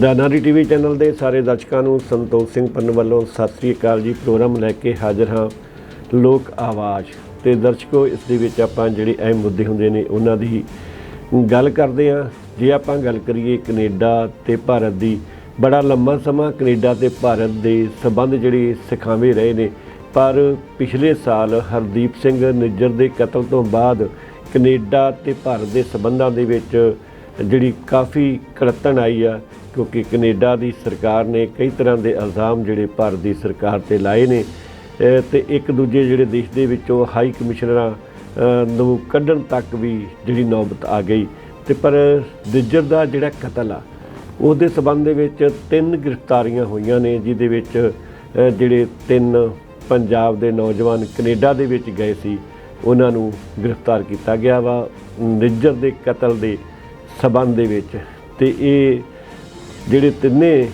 ਦਾਨਾਰੀ TV channel ਦੇ ਸਾਰੇ ਦਰਸ਼ਕਾਂ ਨੂੰ ਸੰਤੋਖ ਸਿੰਘ ਪੰਨ ਵੱਲੋਂ ਸਤਿ ਸ੍ਰੀ ਅਕਾਲ ਜੀ। ਪ੍ਰੋਗਰਾਮ ਲੈ ਕੇ ਹਾਜ਼ਰ ਹਾਂ ਲੋਕ ਆਵਾਜ਼। ਤੇ ਦਰਸ਼ਕੋ, ਇਸ ਦੇ ਵਿੱਚ ਆਪਾਂ ਜਿਹੜੇ ਅਹਿਮ ਮੁੱਦੇ ਹੁੰਦੇ ਨੇ, ਉਹਨਾਂ ਦੀ ਗੱਲ ਕਰਦੇ ਹਾਂ। ਜੇ ਆਪਾਂ ਗੱਲ ਕਰੀਏ ਕੈਨੇਡਾ ਤੇ ਭਾਰਤ ਦੀ, ਬੜਾ ਲੰਮਾ ਸਮਾਂ ਕੈਨੇਡਾ ਤੇ ਭਾਰਤ ਦੇ ਸਬੰਧ ਜਿਹੜੇ ਸਿਖਾਵੇਂ ਰਹੇ ਨੇ। ਪਰ ਪਿਛਲੇ ਸਾਲ ਹਰਦੀਪ ਸਿੰਘ ਨਿੱਜਰ ਦੇ ਕਤਲ ਤੋਂ ਬਾਅਦ ਕੈਨੇਡਾ ਤੇ ਭਾਰਤ ਦੇ ਸਬੰਧਾਂ ਦੇ ਵਿੱਚ ਜਿਹੜੀ ਕਾਫੀ ਕੜਤਣ ਆਈ ਆ, ਕਿਉਂਕਿ ਕੈਨੇਡਾ ਦੀ ਸਰਕਾਰ ਨੇ ਕਈ ਤਰ੍ਹਾਂ ਦੇ ਇਲਜ਼ਾਮ ਜਿਹੜੇ ਭਾਰਤ ਦੀ ਸਰਕਾਰ ਤੇ ਲਾਏ ਨੇ, ਅਹ ਤੇ ਇੱਕ ਦੂਜੇ ਜਿਹੜੇ ਦੇਸ਼ ਦੇ ਵਿੱਚੋਂ ਹਾਈ ਕਮਿਸ਼ਨਰਾਂ ਨੂੰ ਕੱਢਣ ਤੱਕ ਵੀ ਜਿਹੜੀ ਨੌਬਤ ਆ ਗਈ। ਤੇ ਪਰ ਦਿੱਜਰ ਦਾ ਜਿਹੜਾ ਕਤਲ ਆ, ਉਹਦੇ ਸਬੰਧ ਦੇ ਵਿੱਚ ਤਿੰਨ ਗ੍ਰਿਫਤਾਰੀਆਂ ਹੋਈਆਂ ਨੇ, ਜਿਹਦੇ ਵਿੱਚ ਜਿਹੜੇ ਤਿੰਨ ਪੰਜਾਬ ਦੇ ਨੌਜਵਾਨ ਕੈਨੇਡਾ ਦੇ ਵਿੱਚ ਗਏ ਸੀ, ਉਹਨਾਂ ਨੂੰ ਗ੍ਰਿਫਤਾਰ ਕੀਤਾ ਗਿਆ ਵਾ। ਨਿੱਜਰ ਦੇ ਕਤਲ ਦੇ ਸਬੰਧ ਦੇ ਵਿੱਚ। ਤੇ ਇਹ ਜਿਹੜੇ ਤਿੰਨੇ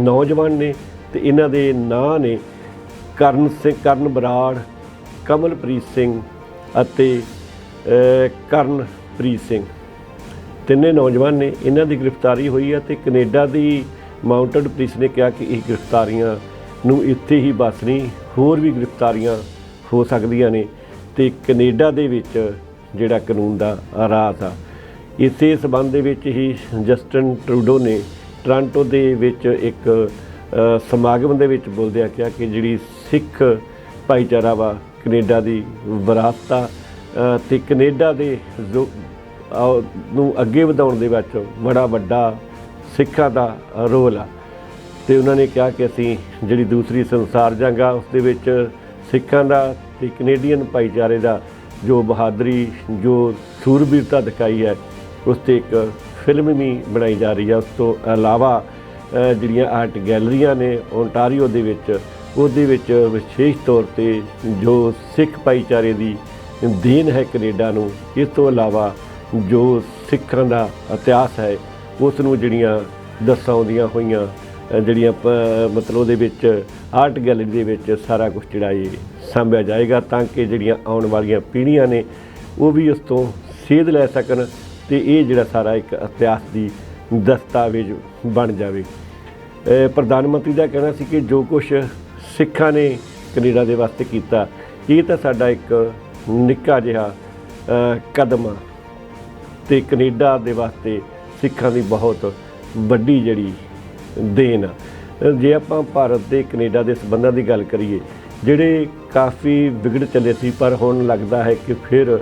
ਨੌਜਵਾਨ ਨੇ ਤੇ ਇਹਨਾਂ ਦੇ ਨਾਂ ਨੇ ਕਰਨ ਸਿੰਘ, ਕਰਨ ਬਰਾੜ, ਕਮਲਪ੍ਰੀਤ ਸਿੰਘ ਅਤੇ ਕਰਨਪ੍ਰੀਤ ਸਿੰਘ। ਤਿੰਨੇ ਨੌਜਵਾਨ ਨੇ ਇਹਨਾਂ ਦੀ ਗ੍ਰਿਫਤਾਰੀ ਹੋਈ ਹੈ ਤੇ ਕੈਨੇਡਾ ਦੀ ਮਾਊਂਟਡ ਪੁਲਿਸ ਨੇ ਕਿਹਾ ਕਿ ਇਹ ਗ੍ਰਿਫਤਾਰੀਆਂ ਨੂੰ ਇੱਥੇ ਹੀ ਬਸ ਨਹੀਂ, ਹੋਰ ਵੀ ਗ੍ਰਿਫਤਾਰੀਆਂ ਹੋ ਸਕਦੀਆਂ ਨੇ। ਤੇ ਕੈਨੇਡਾ ਦੇ ਵਿੱਚ ਜਿਹੜਾ ਕਾਨੂੰਨ ਦਾ ਰਾਜ ਆ ਇਸੇ ਸਬੰਧ ਦੇ ਵਿੱਚ ਹੀ ਜਸਟਨ ਟਰੂਡੋ ਨੇ ਟ੍ਰਾਂਟੋ ਦੇ ਵਿੱਚ ਇੱਕ ਸਮਾਗਮ ਦੇ ਵਿੱਚ ਬੋਲਦਿਆਂ ਕਿਹਾ ਕਿ ਜਿਹੜੀ ਸਿੱਖ ਭਾਈਚਾਰਾ ਵਾ ਕੈਨੇਡਾ ਦੀ ਵਿਰਾਸਤਾ ਆ ਅ, ਤੇ ਕੈਨੇਡਾ ਦੇ ਜੋ ਨੂੰ ਅੱਗੇ ਵਧਾਉਣ ਦੇ ਵਿੱਚ ਬੜਾ ਵੱਡਾ ਸਿੱਖਾਂ ਦਾ ਰੋਲ ਆ। ਤੇ ਉਹਨਾਂ ਨੇ ਕਿਹਾ ਕਿ ਅਸੀਂ ਜਿਹੜੀ ਦੂਸਰੀ ਸੰਸਾਰ ਜੰਗ ਉਸ ਦੇ ਵਿੱਚ ਸਿੱਖਾਂ ਦਾ ਤੇ ਕੈਨੇਡੀਅਨ ਭਾਈਚਾਰੇ ਦਾ ਜੋ ਬਹਾਦਰੀ ਜੋ ਸੂਰਬੀਰਤਾ ਦਿਖਾਈ ਹੈ ਉਸ ਤੇ ਇੱਕ ਫਿਲਮ ਵੀ ਬਣਾਈ ਜਾ ਰਹੀ ਹੈ ਉਸ ਤੋਂ ਇਲਾਵਾ ਜਿਹੜੀਆਂ ਆਰਟ ਗੈਲਰੀਆਂ ਨੇ ਓਨਟਾਰੀਓ ਦੇ ਵਿੱਚ, ਉਹਦੇ ਵਿੱਚ ਵਿਸ਼ੇਸ਼ ਤੌਰ ਤੇ ਜੋ ਸਿੱਖ ਭਾਈਚਾਰੇ ਦੀ ਦੇਣ ਹੈ ਕੈਨੇਡਾ ਨੂੰ, ਇਸ ਤੋਂ ਇਲਾਵਾ ਜੋ ਸਿੱਖਾਂ ਦਾ ਇਤਿਹਾਸ ਹੈ, ਉਸ ਨੂੰ ਜਿਹੜੀਆਂ ਦਰਸਾਉਂਦੀਆਂ ਹੋਈਆਂ ਜਿਹੜੀਆਂ ਪ- ਮਤਲਬ ਉਹਦੇ ਵਿੱਚ ਆਰਟ ਗੈਲਰੀ ਦੇ ਵਿੱਚ ਸਾਰਾ ਕੁਝ ਜਿਹੜਾ ਇਹ ਸਾਂਭਿਆ ਜਾਏਗਾ, ਤਾਂ ਕਿ ਜਿਹੜੀਆਂ ਆਉਣ ਵਾਲੀਆਂ ਪੀੜ੍ਹੀਆਂ ਨੇ, ਉਹ ਵੀ ਉਸ ਤੋਂ ਸੇਧ ਲੈ ਸਕਣ। ਤੇ ਇਹ ਜਿਹੜਾ ਸਾਰਾ ਇੱਕ ਇਤਿਹਾਸ ਦੀ ਦਸਤਾਵੇਜ਼ ਬਣ ਜਾਵੇ। ਪ੍ਰਧਾਨ ਮੰਤਰੀ ਦਾ ਕਹਿਣਾ ਸੀ ਕਿ ਜੋ ਕੁਝ ਸਿੱਖਾਂ ਨੇ ਕੈਨੇਡਾ ਦੇ ਵਾਸਤੇ ਕੀਤਾ, ਇਹ ਤਾਂ ਸਾਡਾ ਇੱਕ ਨਿੱਕਾ ਜਿਹਾ ਕਦਮ ਆ। ਤੇ ਕੈਨੇਡਾ ਦੇ ਵਾਸਤੇ ਸਿੱਖਾਂ ਦੀ ਬਹੁਤ ਵੱਡੀ ਜਿਹੜੀ ਦੇਣ ਆ। ਜੇ ਆਪਾਂ ਭਾਰਤ ਤੇ ਕੈਨੇਡਾ ਦੇ ਸਬੰਧਾਂ ਦੀ ਗੱਲ ਕਰੀਏ, ਜਿਹੜੇ ਕਾਫੀ ਵਿਗੜ ਚੱਲੇ ਸੀ, ਪਰ ਹੁਣ ਲੱਗਦਾ ਹੈ ਕਿ ਫਿਰ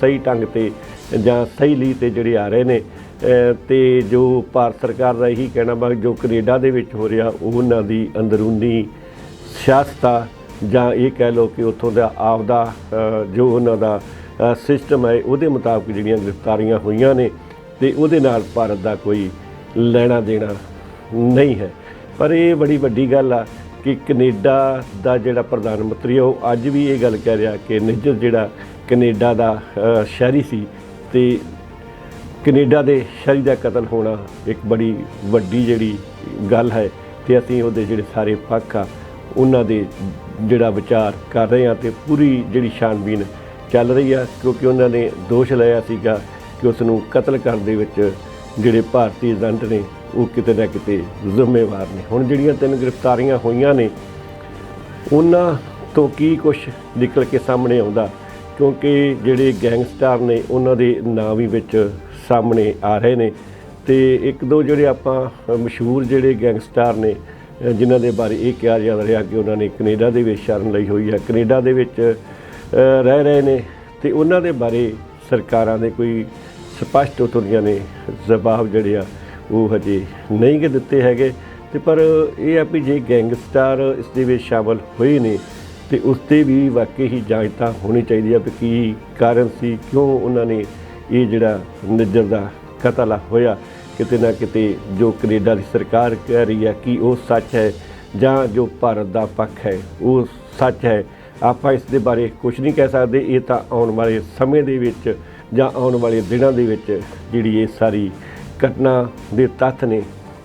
ਸਹੀ ਢੰਗ ਤੇ ਜਾਂ ਸਹੀ ਲੀ ਤੇ ਜਿਹੜੇ ਆ ਰਹੇ ਨੇ ਅ, ਤੇ ਜੋ ਭਾਰਤ ਸਰਕਾਰ ਦਾ ਇਹੀ ਕਹਿਣਾ ਵਾ ਜੋ ਕੈਨੇਡਾ ਦੇ ਵਿੱਚ ਹੋ ਰਿਹਾ ਉਹਨਾਂ ਦੀ ਅੰਦਰੂਨੀ ਸਿਆਸਤ ਆ ਜਾਂ ਇਹ ਕਹਿ ਲਓ ਕਿ ਉੱਥੋਂ ਦਾ ਆਪਦਾ ਜੋ ਉਹਨਾਂ ਦਾ ਸਿਸਟਮ ਹੈ ਉਹਦੇ ਮੁਤਾਬਕ ਜਿਹੜੀਆਂ ਗ੍ਰਿਫਤਾਰੀਆਂ ਹੋਈਆਂ ਨੇ ਤੇ ਉਹਦੇ ਨਾਲ ਭਾਰਤ ਦਾ ਕੋਈ ਲੈਣਾ ਦੇਣਾ ਨਹੀਂ ਹੈ। ਪਰ ਇਹ ਬੜੀ ਵੱਡੀ ਗੱਲ ਆ ਕਿ ਕੈਨੇਡਾ ਦਾ ਜਿਹੜਾ ਪ੍ਰਧਾਨ ਮੰਤਰੀ ਆ ਉਹ ਅੱਜ ਵੀ ਇਹ ਗੱਲ ਕਹਿ ਰਿਹਾ ਕਿ ਨਿੱਜਰ ਜਿਹੜਾ ਕੈਨੇਡਾ ਦਾ ਸ਼ਹਿਰੀ ਸੀ ਤੇ ਕੈਨੇਡਾ ਦੇ ਸ਼ਰੀ ਦਾ ਕਤਲ ਹੋਣਾ ਇੱਕ ਬੜੀ ਵੱਡੀ ਜਿਹੜੀ ਗੱਲ ਹੈ ਤੇ ਅਸੀਂ ਉਹਦੇ ਜਿਹੜੇ ਸਾਰੇ ਪੱਖ ਆ, ਉਹਨਾਂ ਦੇ ਜਿਹੜਾ ਵਿਚਾਰ ਕਰ ਰਹੇ ਹਾਂ ਤੇ ਪੂਰੀ ਜਿਹੜੀ ਛਾਣਬੀਨ ਚੱਲ ਰਹੀ ਆ, ਕਿਉਂਕਿ ਉਹਨਾਂ ਨੇ ਦੋਸ਼ ਲਾਇਆ ਸੀਗਾ ਕਿ ਉਸ ਨੂੰ ਕਤਲ ਕਰਨ ਦੇ ਵਿੱਚ ਜਿਹੜੇ ਭਾਰਤੀ ਏਜੰਟ ਨੇ, ਉਹ ਕਿਤੇ ਨਾ ਕਿਤੇ ਜ਼ਿੰਮੇਵਾਰ ਨੇ। ਹੁਣ ਜਿਹੜੀਆਂ ਤਿੰਨ ਗ੍ਰਿਫਤਾਰੀਆਂ ਹੋਈਆਂ ਨੇ, ਉਹਨਾਂ ਤੋਂ ਕੀ ਕੁਝ ਨਿਕਲ ਕੇ ਸਾਹਮਣੇ ਆਉਂਦਾ ਕਿਉਂਕਿ ਜਿਹੜੇ ਗੈਂਗਸਟਰ ਨੇ, ਉਹਨਾਂ ਦੇ ਨਾਂ ਵੀ ਵਿੱਚ ਸਾਹਮਣੇ ਆ ਰਹੇ ਨੇ। ਤੇ ਇੱਕ ਦੋ ਜਿਹੜੇ ਆਪਾਂ ਮਸ਼ਹੂਰ ਜਿਹੜੇ ਗੈਂਗਸਟਰ ਨੇ ਜਿਨ੍ਹਾਂ ਦੇ ਬਾਰੇ ਇਹ ਕਿਹਾ ਜਾ ਰਿਹਾ ਕਿ ਉਹਨਾਂ ਨੇ ਕੈਨੇਡਾ ਦੇ ਵਿੱਚ ਸ਼ਰਨ ਲਈ ਹੋਈ ਹੈ। ਕੈਨੇਡਾ ਦੇ ਵਿੱਚ ਰਹਿ ਰਹੇ ਨੇ ਤੇ ਉਹਨਾਂ ਦੇ ਬਾਰੇ ਸਰਕਾਰਾਂ ਦੇ ਕੋਈ ਸਪਸ਼ਟ ਉਤਰੀਆਂ ਨੇ ਜਵਾਬ ਜਿਹੜੇ ਆ, ਉਹ ਹਜੇ ਨਹੀਂ ਕਿ ਦਿੱਤੇ ਹੈਗੇ। ਤੇ ਪਰ ਇਹ ਆ ਵੀ ਜੇ ਗੈਂਗਸਟਰ ਇਸ ਦੇ ਵਿੱਚ ਸ਼ਾਮਲ ਹੋਏ ਨੇ ਤੇ ਉਸ ਤੇ ਵੀ ਵਾਕਈ ਹੀ ਜਾਂਚ ਤਾਂ ਹੋਣੀ ਚਾਹੀਦੀ ਹੈ ਵੀ ਕੀ ਕਾਰਨ ਸੀ, ਕਿਉਂ ਉਹਨਾਂ ਨੇ ਇਹ ਜਿਹੜਾ ਨਿੱਜਰ ਦਾ ਕਤਲ ਹੋਇਆ, ਕਿਤੇ ਨਾ ਕਿਤੇ ਜੋ ਕੈਨੇਡਾ ਦੀ ਸਰਕਾਰ ਕਹਿ ਰਹੀ ਹੈ ਕਿ ਉਹ ਸੱਚ ਹੈ ਜਾਂ ਜੋ ਭਾਰਤ ਦਾ ਪੱਖ ਹੈ, ਉਹ ਸੱਚ ਹੈ। ਆਪਾਂ ਇਸ ਦੇ ਬਾਰੇ ਕੁਝ ਨਹੀਂ ਕਹਿ ਸਕਦੇ, ਇਹ ਤਾਂ ਆਉਣ ਵਾਲੇ ਸਮੇਂ ਦੇ ਵਿੱਚ ਜਾਂ ਆਉਣ ਵਾਲੇ ਦਿਨਾਂ ਦੇ ਵਿੱਚ ਜਿਹੜੀ ਇਹ ਸਾਰੀ ਘਟਨਾ ਦੇ ਤੱਥ ਨੇ,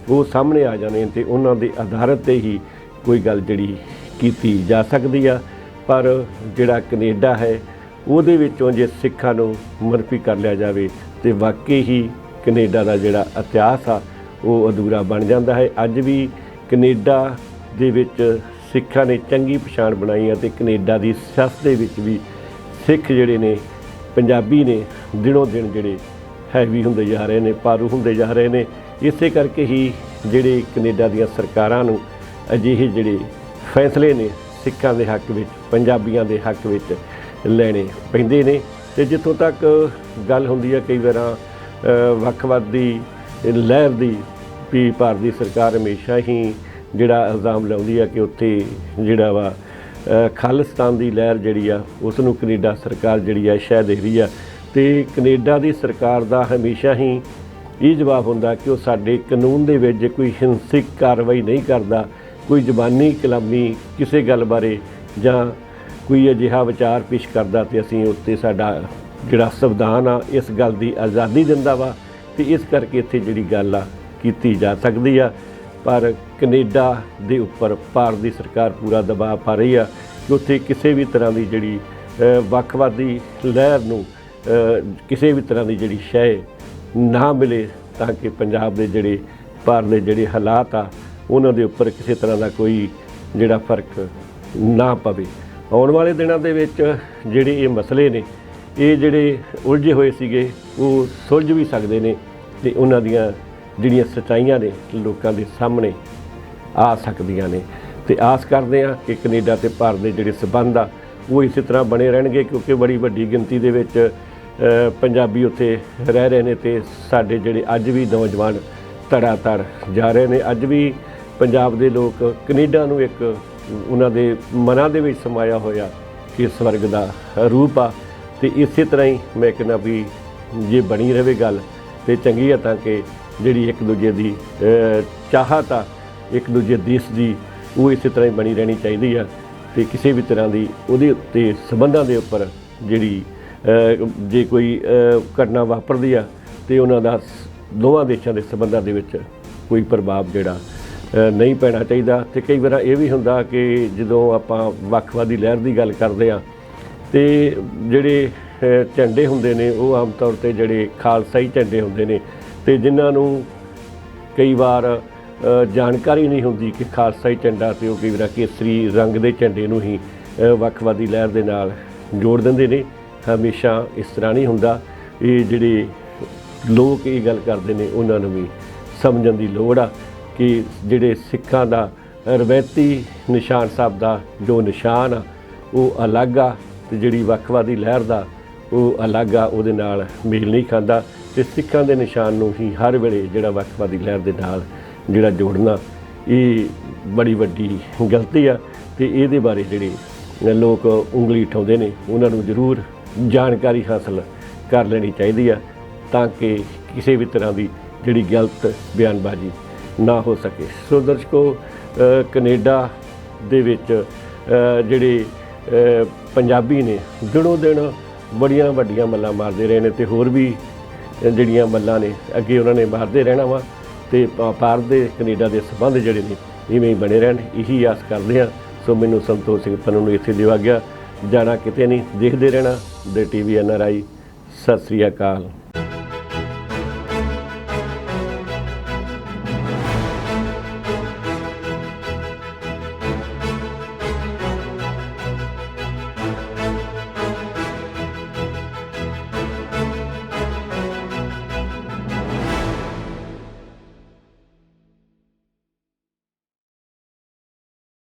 ਉਹ ਸਾਹਮਣੇ ਆ ਜਾਣੇ ਤੇ ਉਹਨਾਂ ਦੇ ਆਧਾਰਿਤ ਤੇ ਹੀ ਕੋਈ ਗੱਲ ਜਿਹੜੀ ਕੀਤੀ ਜਾ ਸਕਦੀ ਆ, ਪਰ ਜਿਹੜਾ ਕੈਨੇਡਾ ਹੈ, ਉਹਦੇ ਵਿੱਚੋਂ ਜੇ ਸਿੱਖਾਂ ਨੂੰ ਮਨਫੀ ਕਰ ਲਿਆ ਜਾਵੇ, ਤੇ ਵਾਕਈ ਹੀ ਕੈਨੇਡਾ ਦਾ ਜਿਹੜਾ ਇਤਿਹਾਸ ਆ, ਉਹ ਅਧੂਰਾ ਬਣ ਜਾਂਦਾ ਹੈ। ਅੱਜ ਵੀ ਕੈਨੇਡਾ ਦੇ ਵਿੱਚ ਸਿੱਖਾਂ ਨੇ ਚੰਗੀ ਪਛਾਣ ਬਣਾਈ ਹੈ ਤੇ ਕੈਨੇਡਾ ਦੀ ਸਿਆਸਤ ਦੇ ਵਿੱਚ ਵੀ ਸਿੱਖ ਜਿਹੜੇ ਨੇ, ਪੰਜਾਬੀ ਨੇ, ਦਿਨੋਂ ਦਿਨ ਜਿਹੜੇ ਹੈਵੀ ਹੁੰਦੇ ਜਾ ਰਹੇ ਨੇ ਪਾਰੂ ਹੁੰਦੇ ਜਾ ਰਹੇ ਨੇ। ਇਸੇ ਕਰਕੇ ਹੀ ਜਿਹੜੇ ਕੈਨੇਡਾ ਦੀਆਂ ਸਰਕਾਰਾਂ ਨੂੰ ਅਜਿਹੇ ਜਿਹੜੇ ਫੈਸਲੇ ਨੇ ਸਿੱਖਾਂ ਦੇ ਹੱਕ ਵਿੱਚ ਪੰਜਾਬੀਆਂ ਦੇ ਹੱਕ ਵਿੱਚ ਲੈਣੇ ਪੈਂਦੇ ਨੇ। ਤੇ ਜਿੱਥੋਂ ਤੱਕ ਗੱਲ ਹੁੰਦੀ ਹੈ ਕਈ ਵਾਰਾਂ ਅ, ਵੱਖਵਾਦੀ ਲਹਿਰ ਦੀ ਵੀ ਭਾਰਤ ਦੀ ਸਰਕਾਰ ਹਮੇਸ਼ਾ ਹੀ ਜਿਹੜਾ ਇਲਜ਼ਾਮ ਲਾਉਂਦੀ ਆ ਕਿ ਉੱਥੇ ਜਿਹੜਾ ਵਾ ਖਾਲਿਸਤਾਨ ਦੀ ਲਹਿਰ ਜਿਹੜੀ ਆ ਉਸ ਨੂੰ ਕੈਨੇਡਾ ਸਰਕਾਰ ਜਿਹੜੀ ਆ ਸ਼ਾਇਦ ਦੇ ਰਹੀ ਆ। ਤੇ ਕੈਨੇਡਾ ਦੀ ਸਰਕਾਰ ਦਾ ਹਮੇਸ਼ਾ ਹੀ ਇਹ ਜਵਾਬ ਹੁੰਦਾ ਕਿ ਉਹ ਸਾਡੇ ਕਾਨੂੰਨ ਦੇ ਵਿੱਚ ਕੋਈ ਹਿੰਸਕ ਕਾਰਵਾਈ ਨਹੀਂ ਕਰਦਾ। ਕੋਈ ਜ਼ਬਾਨੀ ਕਲਾਮੀ ਕਿਸੇ ਗੱਲ ਬਾਰੇ ਜਾਂ ਕੋਈ ਅਜਿਹਾ ਵਿਚਾਰ ਪੇਸ਼ ਕਰਦਾ ਤੇ ਅਸੀਂ ਉੱਤੇ ਸਾਡਾ ਜਿਹੜਾ ਸੰਵਿਧਾਨ ਆ, ਇਸ ਗੱਲ ਦੀ ਆਜ਼ਾਦੀ ਦਿੰਦਾ ਵਾ ਤੇ ਇਸ ਕਰਕੇ ਇੱਥੇ ਜਿਹੜੀ ਗੱਲ ਆ ਕੀਤੀ ਜਾ ਸਕਦੀ ਆ। ਪਰ ਕੈਨੇਡਾ ਦੇ ਉੱਪਰ ਭਾਰਤ ਦੀ ਸਰਕਾਰ ਪੂਰਾ ਦਬਾਅ ਪਾ ਰਹੀ ਆ ਕਿ ਉੱਥੇ ਕਿਸੇ ਵੀ ਤਰ੍ਹਾਂ ਦੀ ਜਿਹੜੀ ਵੱਖਵਾਦੀ ਲਹਿਰ ਨੂੰ ਕਿਸੇ ਵੀ ਤਰ੍ਹਾਂ ਦੀ ਜਿਹੜੀ ਸ਼ੈ ਨਾ ਮਿਲੇ ਤਾਂ ਕਿ ਪੰਜਾਬ ਦੇ ਜਿਹੜੇ, ਭਾਰਤ ਦੇ ਜਿਹੜੇ ਹਾਲਾਤ ਆ ਉਹਨਾਂ ਦੇ ਉੱਪਰ ਕਿਸੇ ਤਰ੍ਹਾਂ ਦਾ ਕੋਈ ਜਿਹੜਾ ਫ਼ਰਕ ਨਾ ਪਵੇ। ਆਉਣ ਵਾਲੇ ਦਿਨਾਂ ਦੇ ਵਿੱਚ ਜਿਹੜੇ ਇਹ ਮਸਲੇ ਨੇ, ਇਹ ਜਿਹੜੇ ਉਲਝੇ ਹੋਏ ਸੀਗੇ, ਉਹ ਸੁਲਝ ਵੀ ਸਕਦੇ ਨੇ ਤੇ ਉਹਨਾਂ ਦੀਆਂ ਜਿਹੜੀਆਂ ਸੱਚਾਈਆਂ ਨੇ ਲੋਕਾਂ ਦੇ ਸਾਹਮਣੇ ਆ ਸਕਦੀਆਂ ਨੇ। ਤੇ ਆਸ ਕਰਦੇ ਆ ਕਿ ਕੈਨੇਡਾ ਤੇ ਭਾਰਤ ਦੇ ਜਿਹੜੇ ਸਬੰਧ ਆ, ਉਹ ਇਸੇ ਤਰ੍ਹਾਂ ਬਣੇ ਰਹਿਣਗੇ, ਕਿਉਂਕਿ ਬੜੀ ਵੱਡੀ ਗਿਣਤੀ ਦੇ ਵਿੱਚ ਪੰਜਾਬੀ ਉੱਥੇ ਰਹਿ ਰਹੇ ਨੇ ਤੇ ਸਾਡੇ ਜਿਹੜੇ ਅੱਜ ਵੀ ਨੌਜਵਾਨ ਧੜਾ ਧੜ ਜਾ ਰਹੇ ਨੇ। ਅੱਜ ਵੀ ਪੰਜਾਬ ਦੇ ਲੋਕ ਕੈਨੇਡਾ ਨੂੰ ਇੱਕ ਉਹਨਾਂ ਦੇ ਮਨਾਂ ਦੇ ਵਿੱਚ ਸਮਾਇਆ ਹੋਇਆ ਕਿ ਸਵਰਗ ਦਾ ਰੂਪ ਆ। ਤੇ ਇਸੇ ਤਰ੍ਹਾਂ ਹੀ ਮੈਂ ਕਹਿੰਦਾ ਵੀ ਜੇ ਬਣੀ ਰਵੇ ਗੱਲ, ਤੇ ਚੰਗੀ ਆ ਤਾਂ ਕਿ ਜਿਹੜੀ ਇੱਕ ਦੂਜੇ ਦੀ ਚਾਹਤ ਆ, ਇੱਕ ਦੂਜੇ ਦੇਸ਼ ਦੀ, ਉਹ ਇਸੇ ਤਰ੍ਹਾਂ ਹੀ ਬਣੀ ਰਹਿਣੀ ਚਾਹੀਦੀ ਆ। ਤੇ ਕਿਸੇ ਵੀ ਤਰ੍ਹਾਂ ਦੀ ਉਹਦੇ ਉੱਤੇ ਸਬੰਧਾਂ ਦੇ ਉੱਪਰ ਜਿਹੜੀ ਜੇ ਕੋਈ ਘਟਨਾ ਵਾਪਰਦੀ ਆ, ਤੇ ਉਹਨਾਂ ਦਾ ਸ- ਦੋਵਾਂ ਦੇਸ਼ਾਂ ਦੇ ਸਬੰਧਾਂ ਦੇ ਵਿੱਚ ਕੋਈ ਪ੍ਰਭਾਵ ਜਿਹੜਾ ਨਹੀਂ ਪੈਣਾ ਚਾਹੀਦਾ। ਤੇ ਕਈ ਵਾਰ ਇਹ ਵੀ ਹੁੰਦਾ ਕਿ ਜਦੋਂ ਆਪਾਂ ਵੱਖਵਾਦੀ ਲਹਿਰ ਦੀ ਗੱਲ ਕਰਦੇ ਆ ਤੇ ਜਿਹੜੇ ਝੰਡੇ ਹੁੰਦੇ ਨੇ, ਉਹ ਆਮ ਤੌਰ ਤੇ ਜਿਹੜੇ ਖਾਲਸਾਈ ਝੰਡੇ ਹੁੰਦੇ ਨੇ, ਤੇ ਜਿਨ੍ਹਾਂ ਨੂੰ ਕਈ ਵਾਰ ਜਾਣਕਾਰੀ ਨਹੀਂ ਹੁੰਦੀ ਕਿ ਖਾਲਸਾਈ ਝੰਡਾ ਤੇ ਉਹ ਕਈ ਵਾਰ ਕੇਸਰੀ ਰੰਗ ਦੇ ਝੰਡੇ ਨੂੰ ਹੀ ਵੱਖਵਾਦੀ ਲਹਿਰ ਦੇ ਨਾਲ ਜੋੜ ਦਿੰਦੇ ਨੇ। ਹਮੇਸ਼ਾ ਇਸ ਤਰ੍ਹਾਂ ਨਹੀਂ ਹੁੰਦਾ। ਇਹ ਜਿਹੜੇ ਲੋਕ ਇਹ ਗੱਲ ਕਰਦੇ ਨੇ, ਉਹਨਾਂ ਨੂੰ ਵੀ ਸਮਝਣ ਦੀ ਲੋੜ ਆ। ਕਿ ਜਿਹੜੇ ਸਿੱਖਾਂ ਦਾ ਰਵੈਤੀ ਨਿਸ਼ਾਨ ਸਾਹਿਬ ਦਾ ਜੋ ਨਿਸ਼ਾਨ ਆ, ਉਹ ਅਲੱਗ ਆ ਤੇ ਜਿਹੜੀ ਵੱਖਵਾਦੀ ਲਹਿਰ ਦਾ, ਉਹ ਅਲੱਗ ਆ, ਉਹਦੇ ਨਾਲ ਮੇਲ ਨਹੀਂ ਖਾਂਦਾ ਤੇ ਸਿੱਖਾਂ ਦੇ ਨਿਸ਼ਾਨ ਨੂੰ ਹੀ ਹਰ ਵੇਲੇ ਜਿਹੜਾ ਵੱਖਵਾਦੀ ਲਹਿਰ ਦੇ ਨਾਲ ਜਿਹੜਾ ਜੋੜਨਾ, ਇਹ ਬੜੀ ਵੱਡੀ ਗਲਤੀ ਆ ਤੇ ਇਹਦੇ ਬਾਰੇ ਜਿਹੜੇ ਲੋਕ ਉਂਗਲੀ ਉਠਾਉਂਦੇ ਨੇ, ਉਹਨਾਂ ਨੂੰ ਜ਼ਰੂਰ ਜਾਣਕਾਰੀ ਹਾਸਲ ਕਰ ਲੈਣੀ ਚਾਹੀਦੀ ਆ ਤਾਂ ਕਿ ਕਿਸੇ ਵੀ ਤਰ੍ਹਾਂ ਦੀ ਜਿਹੜੀ ਗਲਤ ਬਿਆਨਬਾਜ਼ੀ ਨਾ ਹੋ ਸਕੇ। ਸੋ ਦਰਸ਼ਕੋ ਅ, ਕੈਨੇਡਾ ਦੇ ਵਿੱਚ ਜਿਹੜੇ ਪੰਜਾਬੀ ਨੇ ਦਿਨੋਂ ਦਿਨ ਬੜੀਆਂ ਵੱਡੀਆਂ ਮੱਲਾਂ ਮਾਰਦੇ ਰਹੇ ਨੇ ਤੇ ਹੋਰ ਵੀ ਜਿਹੜੀਆਂ ਮੱਲਾਂ ਨੇ ਅੱਗੇ ਉਹਨਾਂ ਨੇ ਮਾਰਦੇ ਰਹਿਣਾ ਵਾ ਤੇ ਭਾਰਤ ਦੇ ਕੈਨੇਡਾ ਦੇ ਸਬੰਧ ਜਿਹੜੇ ਨੇ ਇਵੇਂ ਹੀ ਬਣੇ ਰਹਿਣ। ਇਹੀ ਆਸ ਕਰਦੇ ਆ ਸੋ ਮੈਨੂੰ ਸੰਤੋਖ ਸਿੰਘ ਪੰਨੂ ਨੂੰ ਇੱਥੇ ਦਿਵਾ ਗਿਆ। ਜਾਣਾ ਕਿਤੇ ਨਹੀਂ ਦੇਖਦੇ ਰਹਿਣਾ। ਦੇ TV N R I. Sat Sri Akal.